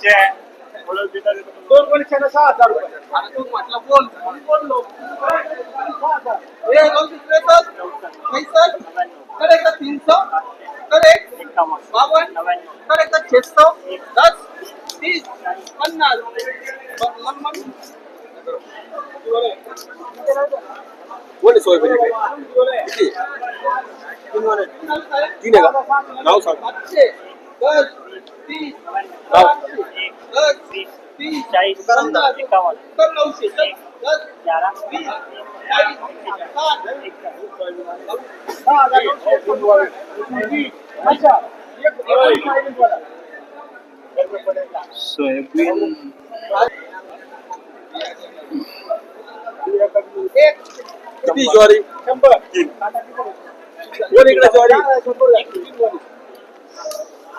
दोन वर्षाला सहा हज़ार रुपये आणि तू म्हटलं बोल म्हणून बोललो हे दोनशे त्रेसष्ट पैसष्ट करेक्ट तीन सौ करेक्ट बावन करेक्ट छह सौ दस तीस पन्नास बरं, लंबन. बोले सोय किती तीन आहे का नाव सांग पाचशे दस तीस दस तीस पन्नास सत्तर नऊशे दस वीस चाळीस साठ सहा हज़ार दोनशे एकोणनव्वद. अच्छा. सोयाबीन एक किती ज्वारी शंभर कोण इकडे ज्वारी शंभर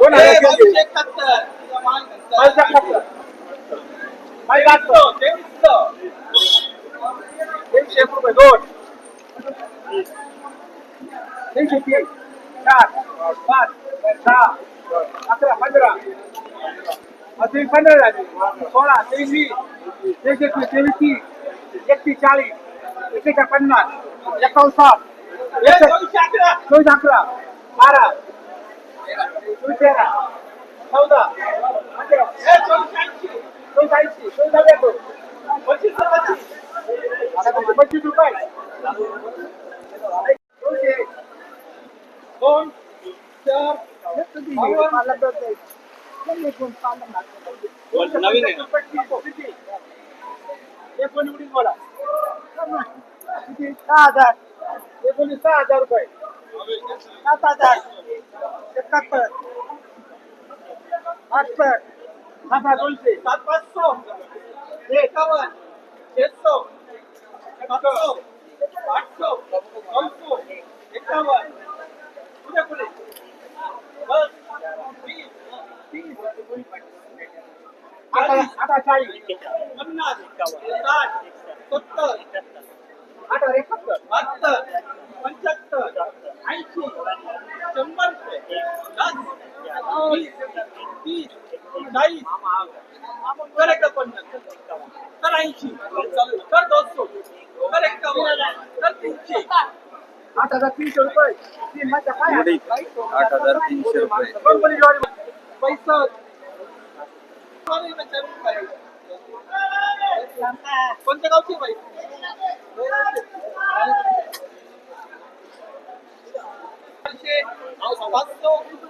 कोण आहे? माझं एकाहत्तर. तेवीसशे. तीनशे रुपये दोन तीनशे तीन चार पाच सहा अकरा पंधरा अजून पंधरा झाले सोळा तेवीस तेवीस तेवीस तीस एकतीस चाळीस एकशे पन्नास एकावन्न साठ. चोवीस अकरा बारा चौदा पंधरा हे दोनशे ऐंशी. चोवीस ऐंशी चोवीस नव्याण्णव पंचवीस पस्तीस. आता तुमचे पंचवीस रुपये दोनशे दोन चार बावन्न. नवीन आहे एकोणीस बोला किती सहा हज़ार एकोणीस सहा हज़ार रुपये सात हज़ार एकाहत्तर बहात्तर सात हज़ार दोनशे सात पाच सौ। सौ। पन्नास साठ सत्तर आता एकाहत्तर बहात्तर। वीस कर एक पन्नास कर ऐंशी कर दोनशे कर एकावन्न कर तीनशे आठ हज़ार तीनशे रुपये. तीन माझ्या काय आठ हज़ार तीनशे रुपये कंपनी ज्वारी पैसा कोणत्या गावची बाई पाचशे पाचशे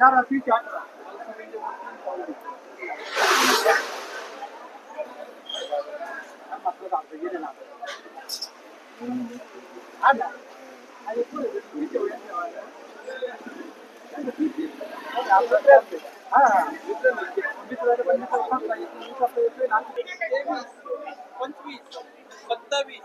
चार. हा. तेवीस पंचवीस सत्तावीस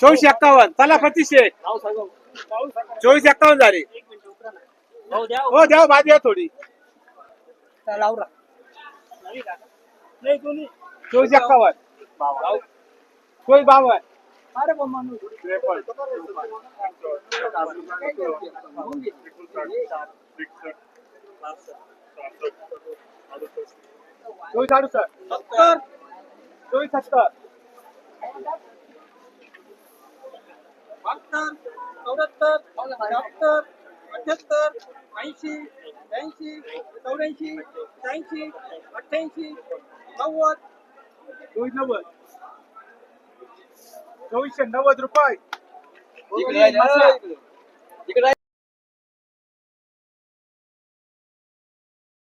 चोवीसशे एक्कावन्न. चला पच्चीसशे चोवीस एक्कावन्न झाली. हो द्या भाजी आहे थोडी. चोवीस एक्कावन्न. चोवीस बावन्न. चोवीस अडुसष्ट. चोवीस सत्तर. बहात्तर चौऱ्याहत्तर शहात्तर अठ्याहत्तर ऐंशी ब्याऐंशी चौऱ्याऐंशी शहाऐंशी अठ्ठ्याऐंशी नव्वद. चोवीस नव्वद. चोवीसशे नव्वद रुपये. इकडे